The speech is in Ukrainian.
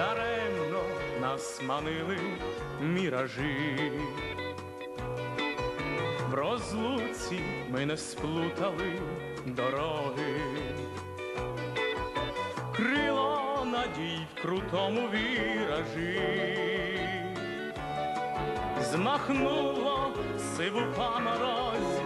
Даремно нас манили міражі. В розлуці ми не сплутали дороги, крило надій в крутому віражі, змахнуло сиву паморозь